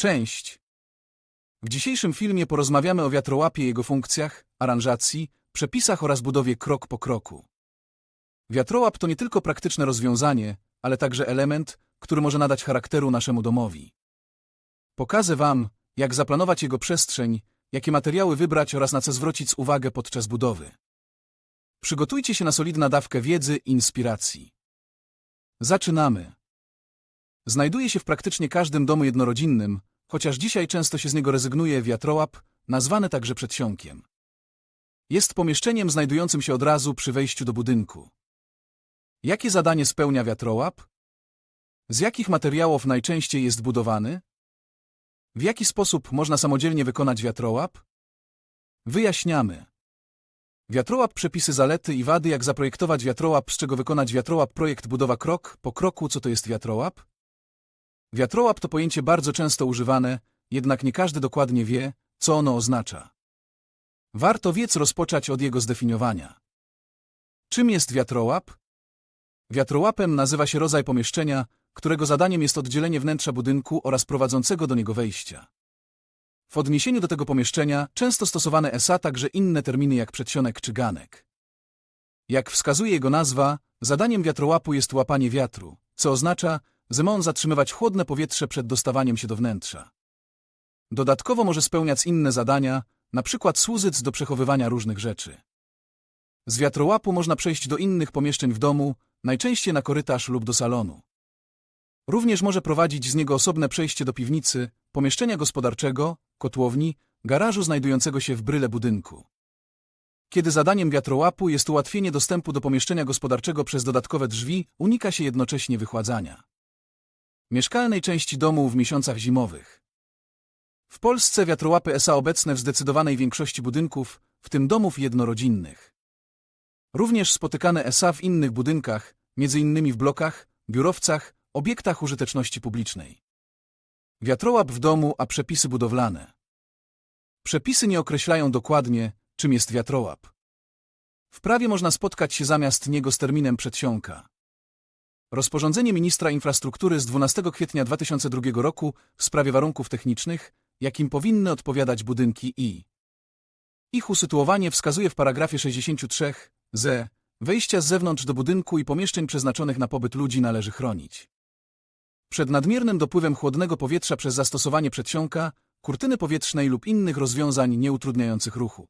Cześć! W dzisiejszym filmie porozmawiamy o wiatrołapie, jego funkcjach, aranżacji, przepisach oraz budowie krok po kroku. Wiatrołap to nie tylko praktyczne rozwiązanie, ale także element, który może nadać charakteru naszemu domowi. Pokażę Wam, jak zaplanować jego przestrzeń, jakie materiały wybrać oraz na co zwrócić uwagę podczas budowy. Przygotujcie się na solidną dawkę wiedzy i inspiracji. Zaczynamy. Znajduje się w praktycznie każdym domu jednorodzinnym, chociaż dzisiaj często się z niego rezygnuje wiatrołap, nazwany także przedsionkiem. Jest pomieszczeniem znajdującym się od razu przy wejściu do budynku. Jakie zadanie spełnia wiatrołap? Z jakich materiałów najczęściej jest budowany? W jaki sposób można samodzielnie wykonać wiatrołap? Wyjaśniamy. Wiatrołap przepisy zalety i wady jak zaprojektować wiatrołap, z czego wykonać wiatrołap projekt budowa krok po kroku co to jest wiatrołap? Wiatrołap to pojęcie bardzo często używane, jednak nie każdy dokładnie wie, co ono oznacza. Warto więc rozpocząć od jego zdefiniowania. Czym jest wiatrołap? Wiatrołapem nazywa się rodzaj pomieszczenia, którego zadaniem jest oddzielenie wnętrza budynku oraz prowadzącego do niego wejścia. W odniesieniu do tego pomieszczenia często stosowane esa także inne terminy jak przedsionek czy ganek. Jak wskazuje jego nazwa, zadaniem wiatrołapu jest łapanie wiatru, co oznacza, że ma on zatrzymywać chłodne powietrze przed dostawaniem się do wnętrza. Dodatkowo może spełniać inne zadania, przykład służyć do przechowywania różnych rzeczy. Z wiatrołapu można przejść do innych pomieszczeń w domu, najczęściej na korytarz lub do salonu. Również może prowadzić z niego osobne przejście do piwnicy, pomieszczenia gospodarczego, kotłowni, garażu znajdującego się w bryle budynku. Kiedy zadaniem wiatrołapu jest ułatwienie dostępu do pomieszczenia gospodarczego przez dodatkowe drzwi, unika się jednocześnie wychładzania. Mieszkalnej części domu w miesiącach zimowych. W Polsce wiatrołapy ESA obecne w zdecydowanej większości budynków, w tym domów jednorodzinnych. Również spotykane ESA w innych budynkach, m.in. w blokach, biurowcach, obiektach użyteczności publicznej. Wiatrołap w domu, a przepisy budowlane. Przepisy nie określają dokładnie, czym jest wiatrołap. W prawie można spotkać się zamiast niego z terminem przedsionka. Rozporządzenie ministra infrastruktury z 12 kwietnia 2002 roku w sprawie warunków technicznych, jakim powinny odpowiadać budynki i ich usytuowanie wskazuje w paragrafie 63 z wejścia z zewnątrz do budynku i pomieszczeń przeznaczonych na pobyt ludzi należy chronić. Przed nadmiernym dopływem chłodnego powietrza przez zastosowanie przedsionka, kurtyny powietrznej lub innych rozwiązań nieutrudniających ruchu.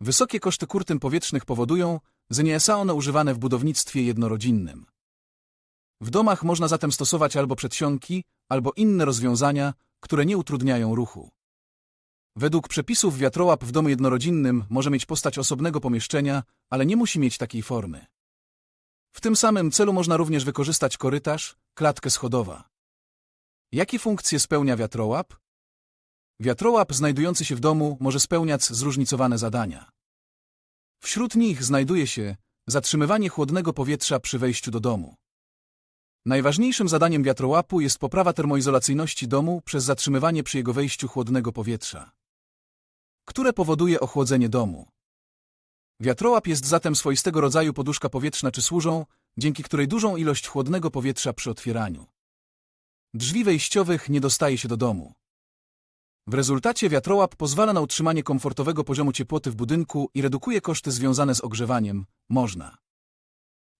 Wysokie koszty kurtyn powietrznych powodują, że nie są one używane w budownictwie jednorodzinnym. W domach można zatem stosować albo przedsionki, albo inne rozwiązania, które nie utrudniają ruchu. Według przepisów wiatrołap w domu jednorodzinnym może mieć postać osobnego pomieszczenia, ale nie musi mieć takiej formy. W tym samym celu można również wykorzystać korytarz, klatkę schodowa. Jakie funkcje spełnia wiatrołap? Wiatrołap znajdujący się w domu może spełniać zróżnicowane zadania. Wśród nich znajduje się zatrzymywanie chłodnego powietrza przy wejściu do domu. Najważniejszym zadaniem wiatrołapu jest poprawa termoizolacyjności domu przez zatrzymywanie przy jego wejściu chłodnego powietrza, które powoduje ochłodzenie domu. Wiatrołap jest zatem swoistego rodzaju poduszka powietrzna czy służą, dzięki której dużą ilość chłodnego powietrza przy otwieraniu drzwi wejściowych nie dostaje się do domu. W rezultacie wiatrołap pozwala na utrzymanie komfortowego poziomu ciepłoty w budynku i redukuje koszty związane z ogrzewaniem. Można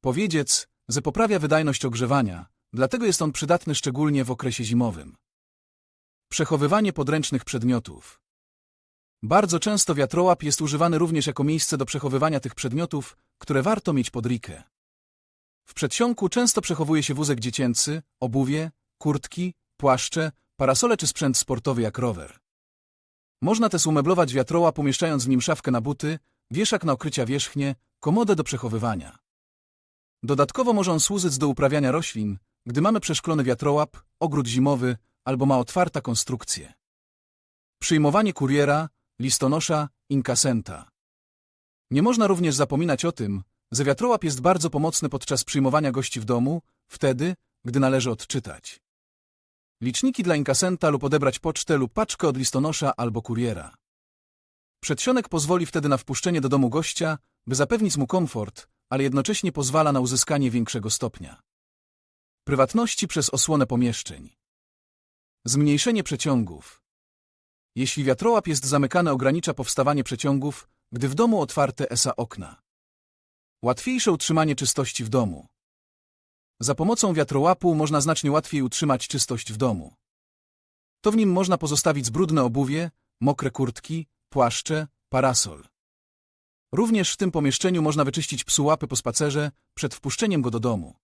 powiedzieć, że poprawia wydajność ogrzewania, dlatego jest on przydatny szczególnie w okresie zimowym. Przechowywanie podręcznych przedmiotów. Bardzo często wiatrołap jest używany również jako miejsce do przechowywania tych przedmiotów, które warto mieć pod rikę. W przedsionku często przechowuje się wózek dziecięcy, obuwie, kurtki, płaszcze, parasole czy sprzęt sportowy jak rower. Można też umeblować wiatrołap umieszczając w nim szafkę na buty, wieszak na okrycia wierzchnie, komodę do przechowywania. Dodatkowo może on służyć do uprawiania roślin, gdy mamy przeszklony wiatrołap, ogród zimowy albo ma otwarta konstrukcję. Przyjmowanie kuriera, listonosza, inkasenta. Nie można również zapominać o tym, że wiatrołap jest bardzo pomocny podczas przyjmowania gości w domu, wtedy, gdy należy odczytać liczniki dla inkasenta lub odebrać pocztę lub paczkę od listonosza albo kuriera. Przedsionek pozwoli wtedy na wpuszczenie do domu gościa, by zapewnić mu komfort, ale jednocześnie pozwala na uzyskanie większego stopnia prywatności przez osłonę pomieszczeń. Zmniejszenie przeciągów. Jeśli wiatrołap jest zamykany, ogranicza powstawanie przeciągów, gdy w domu otwarte ESA okna. Łatwiejsze utrzymanie czystości w domu. Za pomocą wiatrołapu można znacznie łatwiej utrzymać czystość w domu. To w nim można pozostawić brudne obuwie, mokre kurtki, płaszcze, parasol. Również w tym pomieszczeniu można wyczyścić psu łapy po spacerze przed wpuszczeniem go do domu.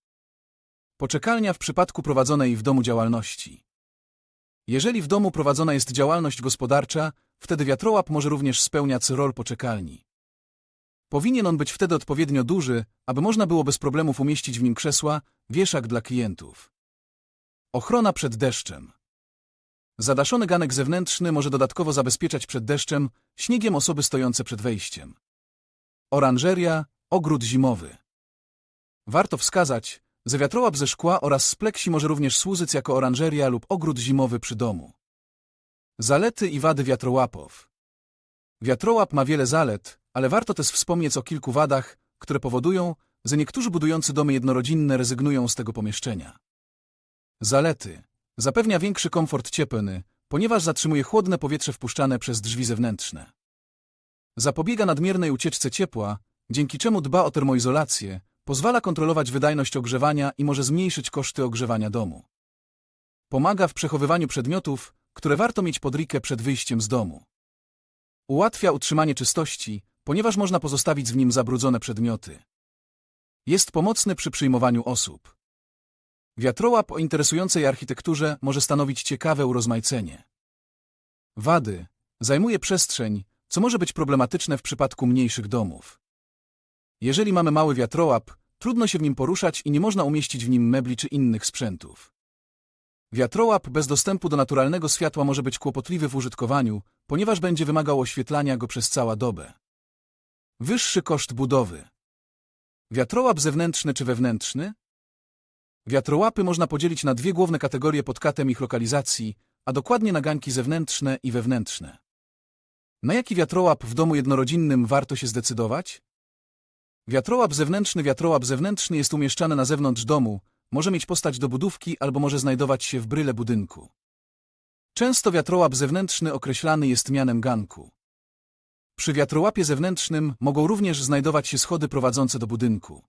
Poczekalnia w przypadku prowadzonej w domu działalności. Jeżeli w domu prowadzona jest działalność gospodarcza, wtedy wiatrołap może również spełniać rol poczekalni. Powinien on być wtedy odpowiednio duży, aby można było bez problemów umieścić w nim krzesła, wieszak dla klientów. Ochrona przed deszczem. Zadaszony ganek zewnętrzny może dodatkowo zabezpieczać przed deszczem, śniegiem osoby stojące przed wejściem. Oranżeria, ogród zimowy. Warto wskazać, że wiatrołap ze szkła oraz z pleksi może również służyć jako oranżeria lub ogród zimowy przy domu. Zalety i wady wiatrołapów. Wiatrołap ma wiele zalet, ale warto też wspomnieć o kilku wadach, które powodują, że niektórzy budujący domy jednorodzinne rezygnują z tego pomieszczenia. Zalety. Zapewnia większy komfort cieplny, ponieważ zatrzymuje chłodne powietrze wpuszczane przez drzwi zewnętrzne. Zapobiega nadmiernej ucieczce ciepła, dzięki czemu dba o termoizolację, pozwala kontrolować wydajność ogrzewania i może zmniejszyć koszty ogrzewania domu. Pomaga w przechowywaniu przedmiotów, które warto mieć pod rikę przed wyjściem z domu. Ułatwia utrzymanie czystości, ponieważ można pozostawić w nim zabrudzone przedmioty. Jest pomocny przy przyjmowaniu osób. Wiatrołap o interesującej architekturze może stanowić ciekawe urozmaicenie. Wady. Zajmuje przestrzeń, co może być problematyczne w przypadku mniejszych domów. Jeżeli mamy mały wiatrołap, trudno się w nim poruszać i nie można umieścić w nim mebli czy innych sprzętów. Wiatrołap bez dostępu do naturalnego światła może być kłopotliwy w użytkowaniu, ponieważ będzie wymagał oświetlania go przez całą dobę. Wyższy koszt budowy. Wiatrołap zewnętrzny czy wewnętrzny? Wiatrołapy można podzielić na dwie główne kategorie pod katem ich lokalizacji, a dokładnie na ganki zewnętrzne i wewnętrzne. Na jaki wiatrołap w domu jednorodzinnym warto się zdecydować? Wiatrołap zewnętrzny Wiatrołap zewnętrzny jest umieszczany na zewnątrz domu, może mieć postać do budówki albo może znajdować się w bryle budynku. Często wiatrołap zewnętrzny określany jest mianem ganku. Przy wiatrołapie zewnętrznym mogą również znajdować się schody prowadzące do budynku.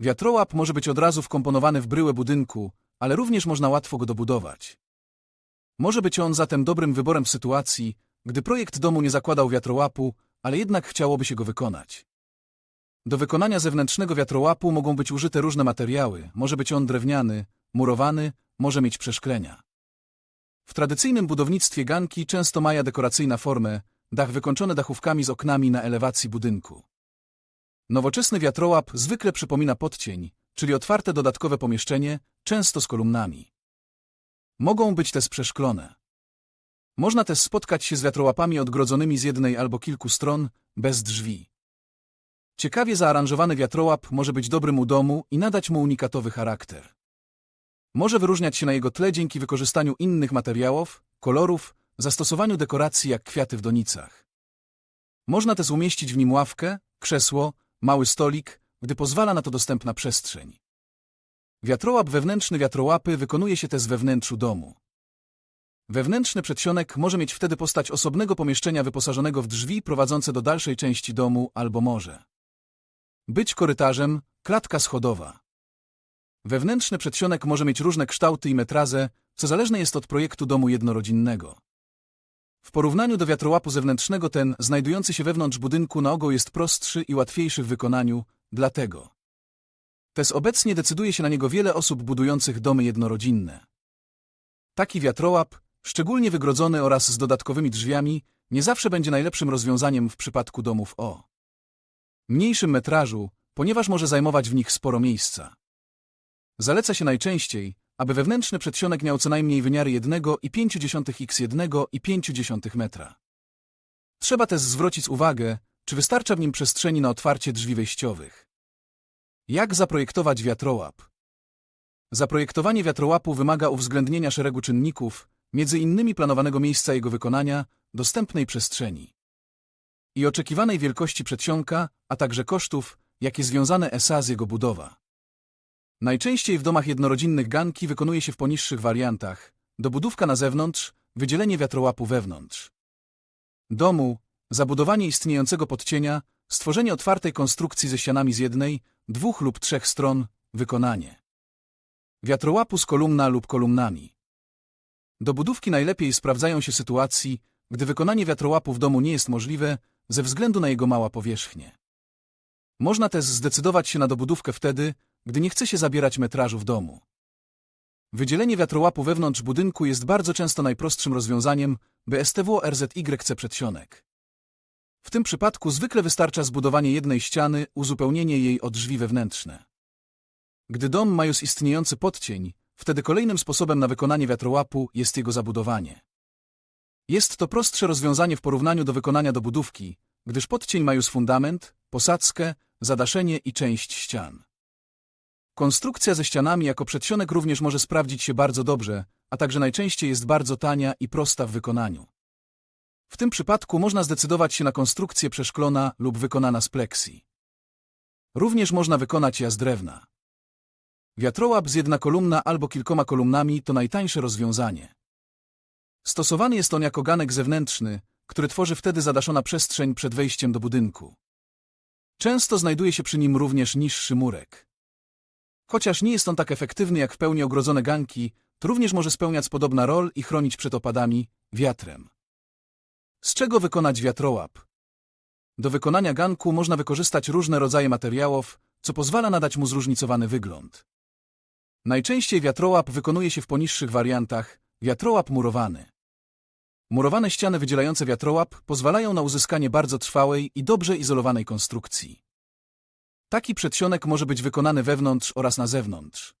Wiatrołap może być od razu wkomponowany w bryłę budynku, ale również można łatwo go dobudować. Może być on zatem dobrym wyborem w sytuacji, gdy projekt domu nie zakładał wiatrołapu, ale jednak chciałoby się go wykonać. Do wykonania zewnętrznego wiatrołapu mogą być użyte różne materiały, może być on drewniany, murowany, może mieć przeszklenia. W tradycyjnym budownictwie ganki często maja dekoracyjna formę, dach wykończony dachówkami z oknami na elewacji budynku. Nowoczesny wiatrołap zwykle przypomina podcień, czyli otwarte dodatkowe pomieszczenie, często z kolumnami. Mogą być też przeszklone. Można też spotkać się z wiatrołapami odgrodzonymi z jednej albo kilku stron, bez drzwi. Ciekawie zaaranżowany wiatrołap może być dobrym u domu i nadać mu unikatowy charakter. Może wyróżniać się na jego tle dzięki wykorzystaniu innych materiałów, kolorów, zastosowaniu dekoracji jak kwiaty w donicach. Można też umieścić w nim ławkę, krzesło, mały stolik, gdy pozwala na to dostępna przestrzeń. Wiatrołap wewnętrzny wiatrołapy wykonuje się też we wnętrzu domu. Wewnętrzny przedsionek może mieć wtedy postać osobnego pomieszczenia wyposażonego w drzwi prowadzące do dalszej części domu albo może być korytarzem, klatka schodowa. Wewnętrzny przedsionek może mieć różne kształty i metrazę, co zależne jest od projektu domu jednorodzinnego. W porównaniu do wiatrołapu zewnętrznego ten, znajdujący się wewnątrz budynku na ogół jest prostszy i łatwiejszy w wykonaniu, dlatego. Też obecnie decyduje się na niego wiele osób budujących domy jednorodzinne. Taki wiatrołap, szczególnie wygrodzony oraz z dodatkowymi drzwiami, nie zawsze będzie najlepszym rozwiązaniem w przypadku domów o mniejszym metrażu, ponieważ może zajmować w nich sporo miejsca. Zaleca się najczęściej, aby wewnętrzny przedsionek miał co najmniej wymiary 1,5 x 1,5 metra. Trzeba też zwrócić uwagę, czy wystarcza w nim przestrzeni na otwarcie drzwi wejściowych. Jak zaprojektować wiatrołap? Zaprojektowanie wiatrołapu wymaga uwzględnienia szeregu czynników, między innymi planowanego miejsca jego wykonania, dostępnej przestrzeni i oczekiwanej wielkości przedsionka, a także kosztów, jakie związane SA z jego budowa. Najczęściej w domach jednorodzinnych ganki wykonuje się w poniższych wariantach, dobudówka na zewnątrz, wydzielenie wiatrołapu wewnątrz. Domu, zabudowanie istniejącego podcienia, stworzenie otwartej konstrukcji ze ścianami z jednej, dwóch lub trzech stron, wykonanie. Wiatrołapu z kolumna lub kolumnami. Dobudówki najlepiej sprawdzają się sytuacji, gdy wykonanie wiatrołapu w domu nie jest możliwe ze względu na jego mała powierzchnię. Można też zdecydować się na dobudówkę wtedy, gdy nie chce się zabierać metrażu w domu. Wydzielenie wiatrołapu wewnątrz budynku jest bardzo często najprostszym rozwiązaniem, by STW RZYC przedsionek. W tym przypadku zwykle wystarcza zbudowanie jednej ściany, uzupełnienie jej o drzwi wewnętrzne. Gdy dom ma już istniejący podcień, wtedy kolejnym sposobem na wykonanie wiatrołapu jest jego zabudowanie. Jest to prostsze rozwiązanie w porównaniu do wykonania dobudówki, gdyż podcień ma już fundament, posadzkę, zadaszenie i część ścian. Konstrukcja ze ścianami jako przedsionek również może sprawdzić się bardzo dobrze, a także najczęściej jest bardzo tania i prosta w wykonaniu. W tym przypadku można zdecydować się na konstrukcję przeszklona lub wykonana z pleksji. Również można wykonać je z drewna. Wiatrołap z jedna kolumna albo kilkoma kolumnami to najtańsze rozwiązanie. Stosowany jest on jako ganek zewnętrzny, który tworzy wtedy zadaszona przestrzeń przed wejściem do budynku. Często znajduje się przy nim również niższy murek. Chociaż nie jest on tak efektywny jak w pełni ogrodzone ganki, to również może spełniać podobna rol i chronić przed opadami, wiatrem. Z czego wykonać wiatrołap? Do wykonania ganku można wykorzystać różne rodzaje materiałów, co pozwala nadać mu zróżnicowany wygląd. Najczęściej wiatrołap wykonuje się w poniższych wariantach, wiatrołap murowany. Murowane ściany wydzielające wiatrołap pozwalają na uzyskanie bardzo trwałej i dobrze izolowanej konstrukcji. Taki przedsionek może być wykonany wewnątrz oraz na zewnątrz.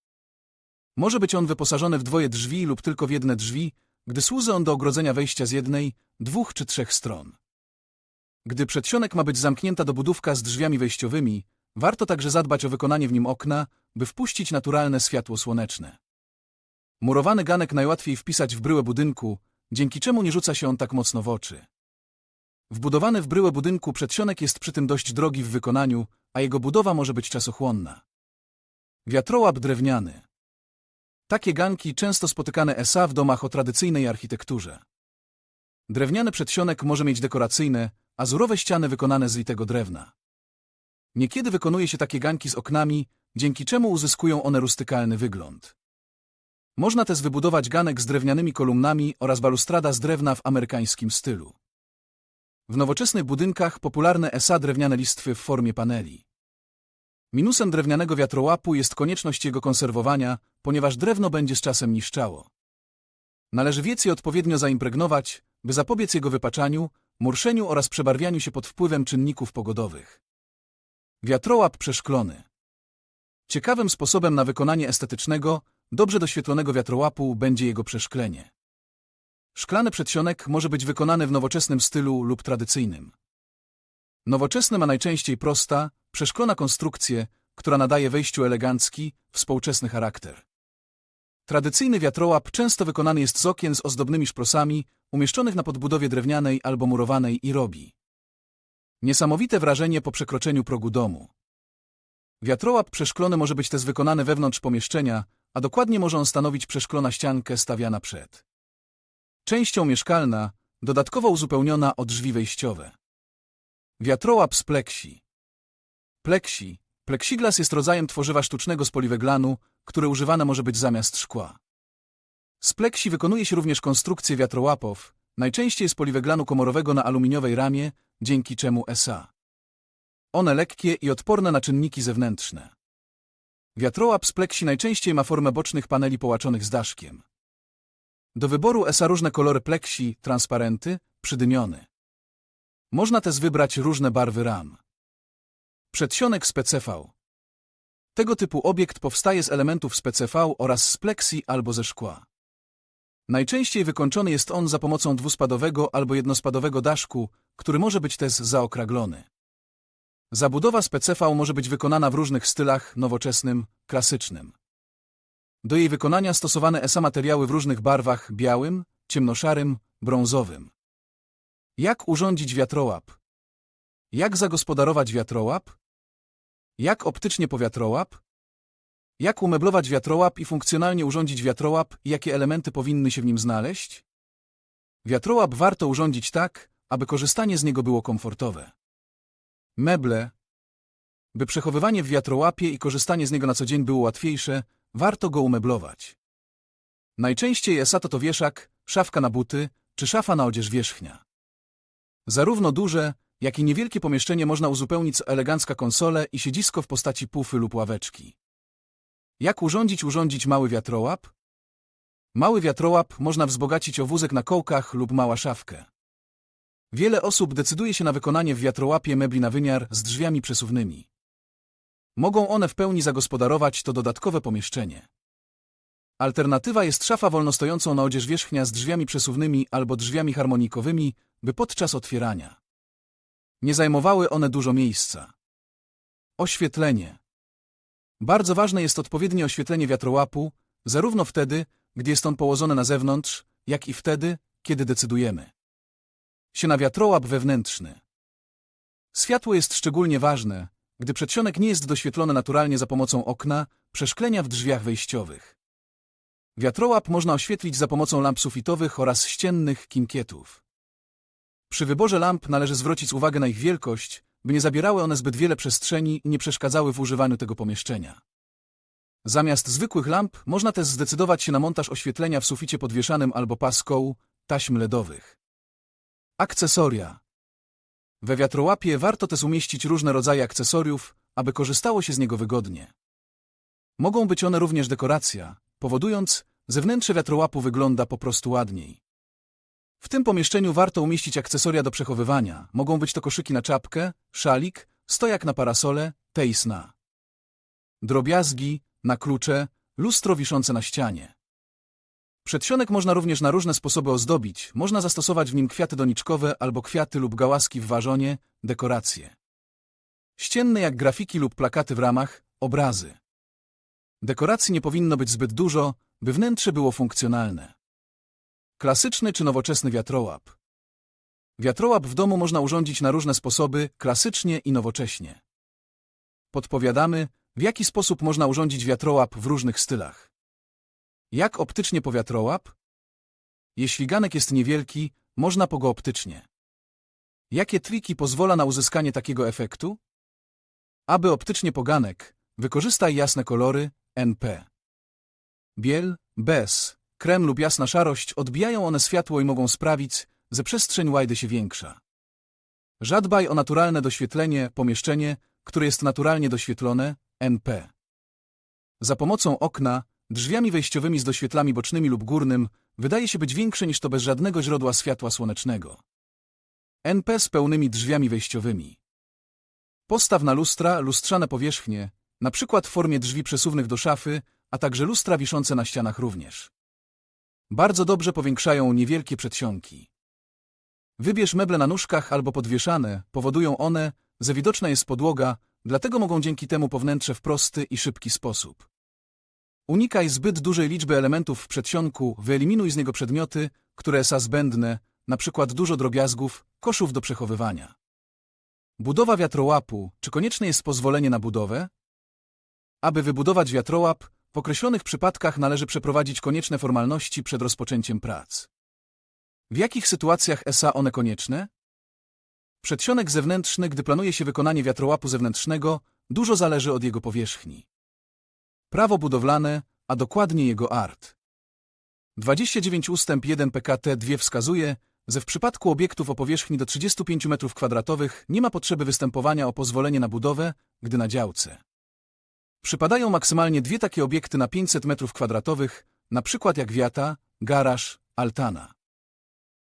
Może być on wyposażony w dwoje drzwi lub tylko w jedne drzwi, gdy służy on do ogrodzenia wejścia z jednej, dwóch czy trzech stron. Gdy przedsionek ma być zamknięta dobudówka z drzwiami wejściowymi, warto także zadbać o wykonanie w nim okna, by wpuścić naturalne światło słoneczne. Murowany ganek najłatwiej wpisać w bryłę budynku, dzięki czemu nie rzuca się on tak mocno w oczy. Wbudowany w bryłę budynku przedsionek jest przy tym dość drogi w wykonaniu, a jego budowa może być czasochłonna. Wiatrołap drewniany. Takie ganki często spotykane SA w domach o tradycyjnej architekturze. Drewniany przedsionek może mieć dekoracyjne, azurowe ściany wykonane z litego drewna. Niekiedy wykonuje się takie ganki z oknami, dzięki czemu uzyskują one rustykalny wygląd. Można też wybudować ganek z drewnianymi kolumnami oraz balustrada z drewna w amerykańskim stylu. W nowoczesnych budynkach popularne SA drewniane listwy w formie paneli. Minusem drewnianego wiatrołapu jest konieczność jego konserwowania, ponieważ drewno będzie z czasem niszczało. Należy wiec je odpowiednio zaimpregnować, by zapobiec jego wypaczaniu, murszeniu oraz przebarwianiu się pod wpływem czynników pogodowych. Wiatrołap przeszklony. Ciekawym sposobem na wykonanie estetycznego, dobrze doświetlonego wiatrołapu będzie jego przeszklenie. Szklany przedsionek może być wykonany w nowoczesnym stylu lub tradycyjnym. Nowoczesny ma najczęściej prosta, przeszklona konstrukcję, która nadaje wejściu elegancki, współczesny charakter. Tradycyjny wiatrołap często wykonany jest z okien z ozdobnymi szprosami, umieszczonych na podbudowie drewnianej albo murowanej i robi. Niesamowite wrażenie po przekroczeniu progu domu. Wiatrołap przeszklony może być też wykonany wewnątrz pomieszczenia, a dokładnie może on stanowić przeszklona ściankę stawiana przed częścią mieszkalna, dodatkowo uzupełniona o drzwi wejściowe. Wiatrołap z pleksi. Pleksi. Plexiglas jest rodzajem tworzywa sztucznego z poliweglanu, które używane może być zamiast szkła. Z pleksi wykonuje się również konstrukcję wiatrołapów, najczęściej z poliweglanu komorowego na aluminiowej ramie, dzięki czemu SA. One lekkie i odporne na czynniki zewnętrzne. Wiatrołap z pleksi najczęściej ma formę bocznych paneli połaczonych z daszkiem. Do wyboru ESA różne kolory pleksi, transparenty, przydymiony. Można też wybrać różne barwy ram. Przedsionek z PCV. Tego typu obiekt powstaje z elementów z PCV oraz z pleksi albo ze szkła. Najczęściej wykończony jest on za pomocą dwuspadowego albo jednospadowego daszku, który może być też zaokraglony. Zabudowa z PCV może być wykonana w różnych stylach, nowoczesnym, klasycznym. Do jej wykonania stosowane ESA materiały w różnych barwach białym, ciemnoszarym, brązowym. Jak urządzić wiatrołap? Jak zagospodarować wiatrołap? Jak optycznie powiatrołap? Jak umeblować wiatrołap i funkcjonalnie urządzić wiatrołap i jakie elementy powinny się w nim znaleźć? Wiatrołap warto urządzić tak, aby korzystanie z niego było komfortowe. Meble. By przechowywanie w wiatrołapie i korzystanie z niego na co dzień było łatwiejsze, warto go umeblować. Najczęściej ESATO to wieszak, szafka na buty czy szafa na odzież wierzchnia. Zarówno duże, jak i niewielkie pomieszczenie można uzupełnić elegancka konsole i siedzisko w postaci pufy lub ławeczki. Jak urządzić urządzić mały wiatrołap? Mały wiatrołap można wzbogacić o wózek na kołkach lub mała szafkę. Wiele osób decyduje się na wykonanie w wiatrołapie mebli na wymiar z drzwiami przesuwnymi. Mogą one w pełni zagospodarować to dodatkowe pomieszczenie. Alternatywa jest szafa wolnostojącą na odzież wierzchnia z drzwiami przesuwnymi albo drzwiami harmonikowymi, by podczas otwierania nie zajmowały one dużo miejsca. Oświetlenie. Bardzo ważne jest odpowiednie oświetlenie wiatrołapu, zarówno wtedy, gdy jest on położony na zewnątrz, jak i wtedy, kiedy decydujemy się na wiatrołap wewnętrzny. Światło jest szczególnie ważne, gdy przedsionek nie jest doświetlony naturalnie za pomocą okna, przeszklenia w drzwiach wejściowych. Wiatrołap można oświetlić za pomocą lamp sufitowych oraz ściennych kinkietów. Przy wyborze lamp należy zwrócić uwagę na ich wielkość, by nie zabierały one zbyt wiele przestrzeni i nie przeszkadzały w używaniu tego pomieszczenia. Zamiast zwykłych lamp można też zdecydować się na montaż oświetlenia w suficie podwieszanym albo paską, taśm LEDowych. Akcesoria. We wiatrołapie warto też umieścić różne rodzaje akcesoriów, aby korzystało się z niego wygodnie. Mogą być one również dekoracja, powodując, zewnętrze wiatrołapu wygląda po prostu ładniej. W tym pomieszczeniu warto umieścić akcesoria do przechowywania. Mogą być to koszyki na czapkę, szalik, stojak na parasole, tejs na drobiazgi, na klucze, lustro wiszące na ścianie. Przedsionek można również na różne sposoby ozdobić. Można zastosować w nim kwiaty doniczkowe albo kwiaty lub gałaski w wazonie, dekoracje. Ścienne jak grafiki lub plakaty w ramach, obrazy. Dekoracji nie powinno być zbyt dużo, by wnętrze było funkcjonalne. Klasyczny czy nowoczesny wiatrołap. Wiatrołap w domu można urządzić na różne sposoby, klasycznie i nowocześnie. Podpowiadamy, w jaki sposób można urządzić wiatrołap w różnych stylach. Jak optycznie po wiatrołap? Jeśli ganek jest niewielki, można po go optycznie. Jakie triki pozwala na uzyskanie takiego efektu? Aby optycznie poganek, wykorzystaj jasne kolory, NP. Biel, bez, krem lub jasna szarość odbijają one światło i mogą sprawić, że przestrzeń łajdy się większa. Żadbaj o naturalne doświetlenie, pomieszczenie, które jest naturalnie doświetlone, NP. Za pomocą okna, drzwiami wejściowymi z doświetlami bocznymi lub górnym, wydaje się być większe niż to bez żadnego źródła światła słonecznego. NP z pełnymi drzwiami wejściowymi. Postaw na lustra lustrzane powierzchnie, na przykład w formie drzwi przesuwnych do szafy, a także lustra wiszące na ścianach również. Bardzo dobrze powiększają niewielkie przedsionki. Wybierz meble na nóżkach albo podwieszane, powodują one, że widoczna jest podłoga, dlatego mogą dzięki temu pownętrze w prosty i szybki sposób. Unikaj zbyt dużej liczby elementów w przedsionku, wyeliminuj z niego przedmioty, które są zbędne, np. dużo drobiazgów, koszów do przechowywania. Budowa wiatrołapu. Czy konieczne jest pozwolenie na budowę? Aby wybudować wiatrołap, w określonych przypadkach należy przeprowadzić konieczne formalności przed rozpoczęciem prac. W jakich sytuacjach SA one konieczne? Przedsionek zewnętrzny, gdy planuje się wykonanie wiatrołapu zewnętrznego, dużo zależy od jego powierzchni. Prawo budowlane, a dokładnie jego art. 29 ustęp 1 PKT 2 wskazuje, że w przypadku obiektów o powierzchni do 35 m2 nie ma potrzeby występowania o pozwolenie na budowę, gdy na działce. Przypadają maksymalnie dwie takie obiekty na 500 m2, na przykład jak wiata, garaż, altana.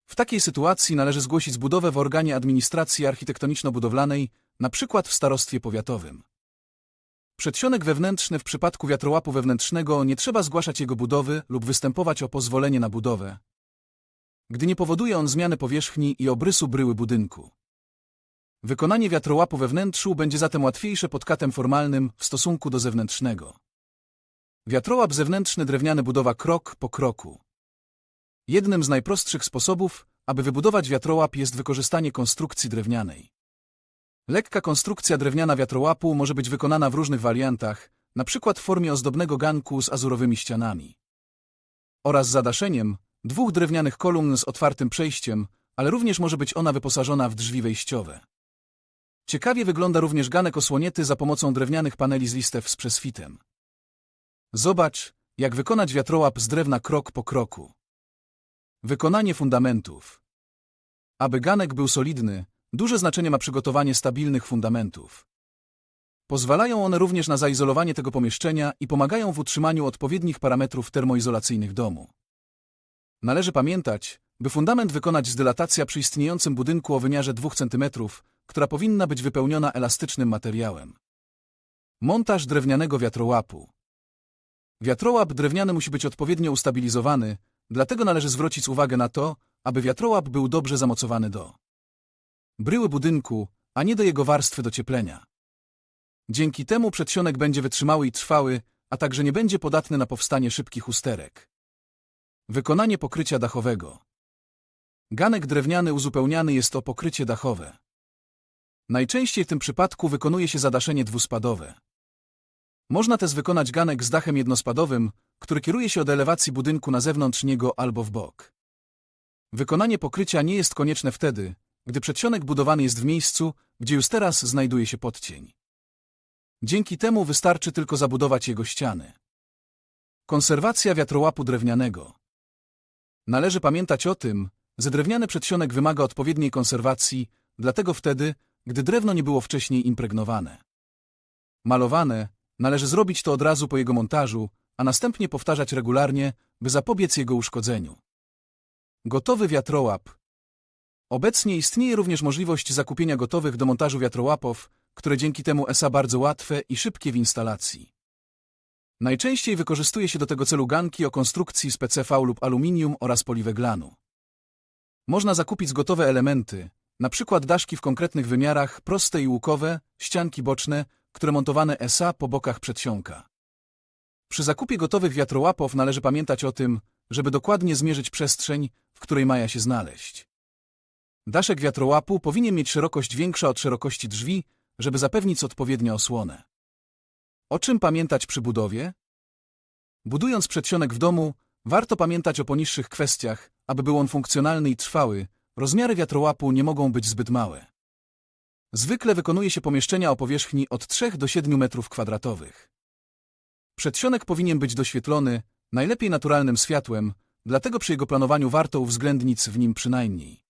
W takiej sytuacji należy zgłosić budowę w organie administracji architektoniczno-budowlanej, na przykład w starostwie powiatowym. Przedsionek wewnętrzny w przypadku wiatrołapu wewnętrznego nie trzeba zgłaszać jego budowy lub występować o pozwolenie na budowę, gdy nie powoduje on zmiany powierzchni i obrysu bryły budynku. Wykonanie wiatrołapu we będzie zatem łatwiejsze pod katem formalnym w stosunku do zewnętrznego. Wiatrołap zewnętrzny drewniany budowa krok po kroku. Jednym z najprostszych sposobów, aby wybudować wiatrołap jest wykorzystanie konstrukcji drewnianej. Lekka konstrukcja drewniana wiatrołapu może być wykonana w różnych wariantach, przykład w formie ozdobnego ganku z azurowymi ścianami. Oraz zadaszeniem dwóch drewnianych kolumn z otwartym przejściem, ale również może być ona wyposażona w drzwi wejściowe. Ciekawie wygląda również ganek osłonięty za pomocą drewnianych paneli z listew z przeswitem. Zobacz, jak wykonać wiatrołap z drewna krok po kroku. Wykonanie fundamentów. Aby ganek był solidny, duże znaczenie ma przygotowanie stabilnych fundamentów. Pozwalają one również na zaizolowanie tego pomieszczenia i pomagają w utrzymaniu odpowiednich parametrów termoizolacyjnych domu. Należy pamiętać, by fundament wykonać z dylatacja przy istniejącym budynku o wymiarze 2 cm, która powinna być wypełniona elastycznym materiałem. Montaż drewnianego wiatrołapu. Wiatrołap drewniany musi być odpowiednio ustabilizowany, dlatego należy zwrócić uwagę na to, aby wiatrołap był dobrze zamocowany do bryły budynku, a nie do jego warstwy docieplenia. Dzięki temu przedsionek będzie wytrzymały i trwały, a także nie będzie podatny na powstanie szybkich usterek. Wykonanie pokrycia dachowego. Ganek drewniany uzupełniany jest o pokrycie dachowe. Najczęściej w tym przypadku wykonuje się zadaszenie dwuspadowe. Można też wykonać ganek z dachem jednospadowym, który kieruje się od elewacji budynku na zewnątrz niego albo w bok. Wykonanie pokrycia nie jest konieczne wtedy, gdy przedsionek budowany jest w miejscu, gdzie już teraz znajduje się podcień. Dzięki temu wystarczy tylko zabudować jego ściany. Konserwacja wiatrołapu drewnianego. Należy pamiętać o tym, że drewniany przedsionek wymaga odpowiedniej konserwacji, dlatego wtedy, gdy drewno nie było wcześniej impregnowane. Malowane, należy zrobić to od razu po jego montażu, a następnie powtarzać regularnie, by zapobiec jego uszkodzeniu. Gotowy wiatrołap. Obecnie istnieje również możliwość zakupienia gotowych do montażu wiatrołapów, które dzięki temu ESA bardzo łatwe i szybkie w instalacji. Najczęściej wykorzystuje się do tego celu ganki o konstrukcji z PCV lub aluminium oraz poliweglanu. Można zakupić gotowe elementy, przykład daszki w konkretnych wymiarach, proste i łukowe, ścianki boczne, które montowane SA po bokach przedsionka. Przy zakupie gotowych wiatrołapów należy pamiętać o tym, żeby dokładnie zmierzyć przestrzeń, w której maja się znaleźć. Daszek wiatrołapu powinien mieć szerokość większa od szerokości drzwi, żeby zapewnić odpowiednią osłonę. O czym pamiętać przy budowie? Budując przedsionek w domu, warto pamiętać o poniższych kwestiach, aby był on funkcjonalny i trwały, rozmiary wiatrołapu nie mogą być zbyt małe. Zwykle wykonuje się pomieszczenia o powierzchni od 3 do 7 metrów kwadratowych. Przedsionek powinien być doświetlony, najlepiej naturalnym światłem, dlatego przy jego planowaniu warto uwzględnić w nim przynajmniej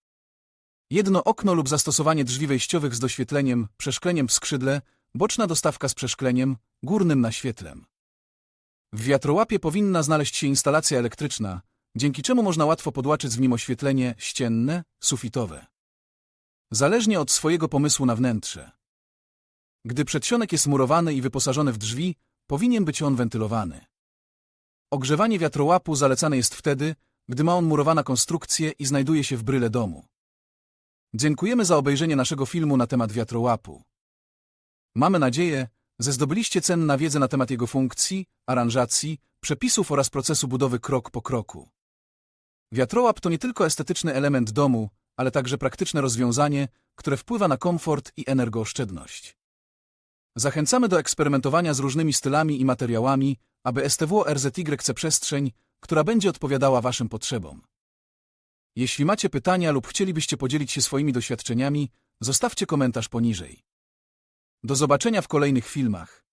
jedno okno lub zastosowanie drzwi wejściowych z doświetleniem, przeszkleniem w skrzydle, boczna dostawka z przeszkleniem, górnym naświetlem. W wiatrołapie powinna znaleźć się instalacja elektryczna, dzięki czemu można łatwo podłaczyć w nim oświetlenie ścienne, sufitowe. Zależnie od swojego pomysłu na wnętrze. Gdy przedsionek jest murowany i wyposażony w drzwi, powinien być on wentylowany. Ogrzewanie wiatrołapu zalecane jest wtedy, gdy ma on murowana konstrukcję i znajduje się w bryle domu. Dziękujemy za obejrzenie naszego filmu na temat wiatrołapu. Mamy nadzieję, że zdobyliście cenna wiedzę na temat jego funkcji, aranżacji, przepisów oraz procesu budowy krok po kroku. Wiatrołap to nie tylko estetyczny element domu, ale także praktyczne rozwiązanie, które wpływa na komfort i energooszczędność. Zachęcamy do eksperymentowania z różnymi stylami i materiałami, aby STW RZY chce przestrzeń, która będzie odpowiadała Waszym potrzebom. Jeśli macie pytania lub chcielibyście podzielić się swoimi doświadczeniami, zostawcie komentarz poniżej. Do zobaczenia w kolejnych filmach.